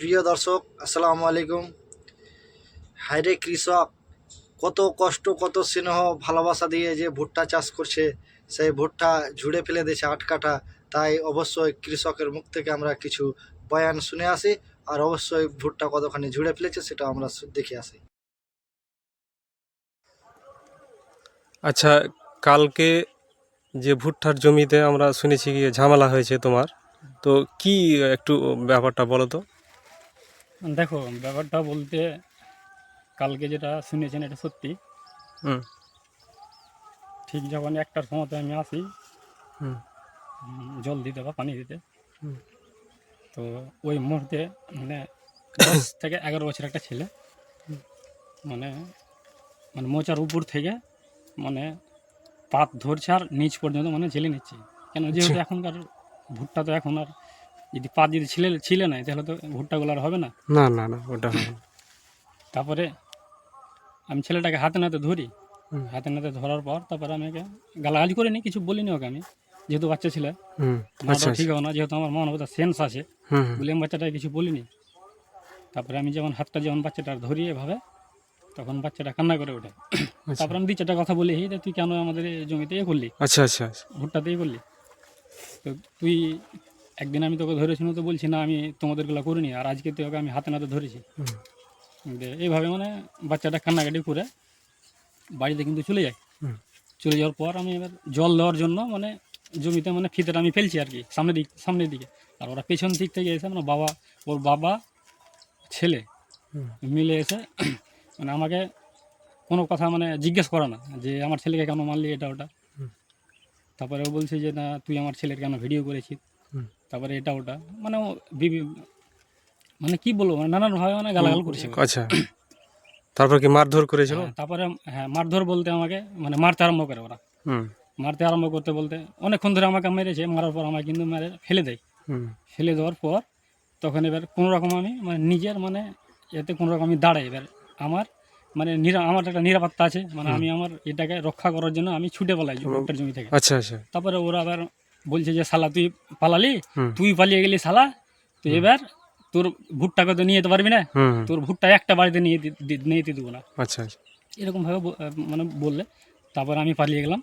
প্রিয় দর্শক, আসসালামু আলাইকুম। হাইরে কৃষক, কত কষ্ট, কত স্নেহ, ভালোবাসা দিয়ে যে ভুট্টা চাষ করছে, সেই ভুট্টা ঝুড়ে ফেলে দিয়েছে আটকাটা তাই অবশ্যই কৃষকের মুখ থেকে আমরা কিছু বয়ান শুনে আসি, আর অবশ্যই ভুট্টা কতখানি ঝুড়ে ফেলেছে সেটা আমরা দেখে আসি। আচ্ছা কালকে যে ভুট্টার জমিতে আমরা শুনেছি কি ঝামেলা হয়েছে তোমার, তো কি একটু ব্যাপারটা বলো তো? দেখো ব্যাপারটা বলতে কালকে যেটা শুনেছেন এটা সত্যি। ঠিক যখন একটার সময়তে আমি আসি জল দিতে বা পানি দিতে তো ওই মুহূর্তে মানে দশ থেকে এগারো বছর একটা ছেলে মানে মানে মোচার উপর থেকে মানে পাত ধরছে আর নিচ পর্যন্ত মানে জেলে নিচ্ছে। কেন যেহেতু আচ্ছা। এখনকার ভুট্টা তো এখন আর যদি পাত যদি ছিলে ছিলে নাই তাহলে তো ভুট্টাগুলো আর হবে না? না না না ওটা হবে না। তারপরে আমি ছেলেটাকে হাতে নাতে ধরি। হুম। হাতে নাতে ধরার পর তারপরে আমি ওকে গালাগালি করিনি কিছু বলিনি ওকে আমি যেহেতু বাচ্চা ছিল। হুম আচ্ছা মাটাও আচ্ছা। ঠিক হবে না যেহেতু আমার মানবতা সেন্স আছে। হুম হুম, বলে আমি বাচ্চাটাকে কিছু বলিনি। তারপরে আমি যখন হাতটা যখন বাচ্চাটার ধরি এভাবে তখন বাচ্চাটা কান্না করে ওঠে। আচ্ছা। তারপরে আমি দু চারটা কথা বলি "এই রে, তুই কেন আমাদের এই জমিতে এ করলি? আচ্ছা আচ্ছা আচ্ছা। ভুট্টাতে এ করলি। তো তুই একদিন আমি তোকে ধরেছিল তো বলছি না আমি তোমাদেরগুলো করিনি আর আজকে তুই ওকে আমি হাতে নাতে ধরেছি। এইভাবে মানে বাচ্চাটা কান্নাকাটি করে বাড়িতে কিন্তু চলে যায়। চলে যাওয়ার পর আমি এবার জল দেওয়ার জন্য মানে জমিতে মানে ফিতেটা আমি ফেলছি আর কি সামনের দিক সামনের দিকে। আর ওরা পেছন দিক থেকে এসে মানে বাবা ওর বাবা ছেলে মিলে এসে মানে আমাকে কোনো কথা মানে জিজ্ঞেস করে না যে আমার ছেলেকে কেন মারলি এটা ওটা? তারপরে ও বলছে যে না তুই আমার ছেলের কেন ভিডিও করেছিস। তারপরে এটা ওটা। মানে মানে কি বলব মানে নানানভাবে মানে গালাগাল করেছে আচ্ছা। তারপর কি মারধর করেছিল? হ্যাঁ, তারপরে হ্যাঁ মারধর বলতে আমাকে মানে মারতে আরম্ভ করে ওরা। মারতে আরম্ভ করতে বলতে অনেকক্ষণ ধরে আমাকে মেরেছে মারার পর আমাকে কিন্তু মেরে ফেলে দেয়। ফেলে দেওয়ার পর তখন এবার কোনো রকম আমি মানে নিজের মানে এতে কোনো রকম আমি দাঁড়াই। এবার আমার মানে আমার একটা নিরাপত্তা আছে। মানে আমি আমার এটাকে রক্ষা করার জন্য আমি ছুটে পালাই জমি থেকে। আচ্ছা আচ্ছা। তারপরে ওরা আবার বলছে যে শালা তুই পালালি? তুই পালিয়ে গেলি শালা। তো এবার তোর ভুট্টাকে তো নিয়ে যেতে পারবি না। তোর ভুট্টা একটা বাড়িতে নিয়ে নিয়ে যেতে দেবো না। আচ্ছা। আচ্ছা এরকমভাবে ব- আহ, মানে বললে। তারপর আমি পালিয়ে গেলাম।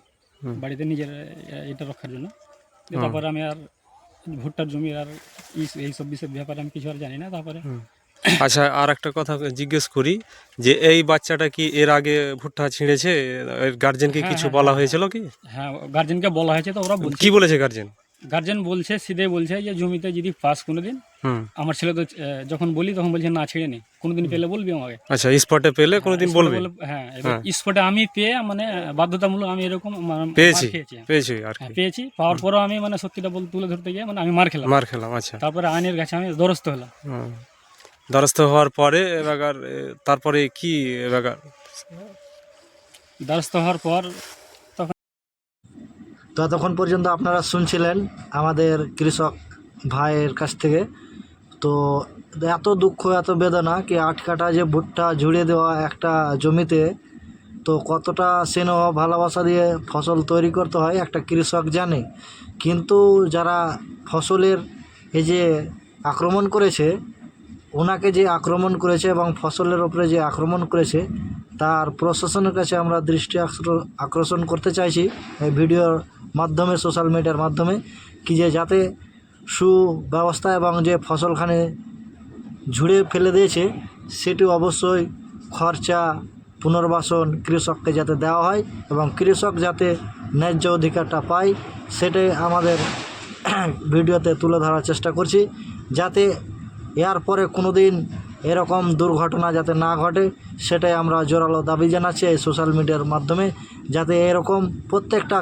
বাড়িতে নিজের এটা রক্ষার জন্য। তারপরে আমি আর ভুট্টার জমি আর এই- এইসব বিষয়ের ব্যাপারে আমি কিছু আর জানি না। তারপরে। আচ্ছা আর একটা কথা জিজ্ঞেস করি যে এই বাচ্চাটা কি এর আগে ভুট্টা ছিঁড়েছে? এর গার্জেনকে হ্যাঁ, কিছু হ্যাঁ, বলা হ্যাঁ, হয়েছিল কি? হ্যাঁ গার্জেনকে বলা হয়েছে তো ওরা কি বলেছে গার্জেন গার্জেন বলছে সিধে বলছে যে জমিতে যদি পাস কোনো দিন আমার ছেলে তো যখন বলি তখন বলছে না ছেড়ে নি কোনোদিন পেলে বলবি আমাকে? আচ্ছা স্পটে পেলে কোনোদিন বলবে? হ্যাঁ এবার। স্পটে আমি পেয়ে মানে বাধ্যতামূলক আমি এরকম পেয়েছি পেয়েছি আর কি। পেয়েছি পাওয়ার পরও আমি মানে সত্যিটা বল তুলে ধরতে গিয়ে মানে আমি মার খেলাম। মার খেলাম আচ্ছা। তারপরে আইনের কাছে আমি দরস্ত হলাম। দ্বারস্থ হওয়ার পরে এবার তারপরে কি এবার দ্বারস্থ হওয়ার পর তো এতক্ষণ পর্যন্ত আপনারা শুনছিলেন আমাদের কৃষক ভাইয়ের কাছ থেকে। তো এত দুঃখ এত বেদনা কি আটকাটা যে ভুট্টা ঝুড়ে দেওয়া একটা জমিতে তো কতটা স্নেহ ভালোবাসা দিয়ে ফসল তৈরি করতে হয় একটা কৃষক জানে। কিন্তু যারা ফসলের এই যে আক্রমণ করেছে ওনাকে যে আক্রমণ করেছে এবং ফসলের ওপরে যে আক্রমণ করেছে, তার প্রশাসনের কাছে আমরা দৃষ্টি আকর্ষ- আকর্ষণ করতে চাইছি এই ভিডিওর মাধ্যমে সোশ্যাল মিডিয়ার মাধ্যমে, কি যে যাতে সুব্যবস্থা এবং যে ফসলখানে ঝুড়ে ফেলে দিয়েছে, সেটি অবশ্যই খরচা পুনর্বাসন কৃষককে যাতে দেওয়া হয় এবং কৃষক যাতে ন্যায্য অধিকারটা পায়, সেটাই আমাদের ভিডিওতে তুলে ধরার চেষ্টা করছি। যাতে এর পরে কোনো দিন এরকম দুর্ঘটনা যাতে না ঘটে, সেটাই আমরা জোরালো দাবি জানাচ্ছি এই সোশ্যাল মিডিয়ার মাধ্যমে, যাতে এরকম প্রত্যেকটা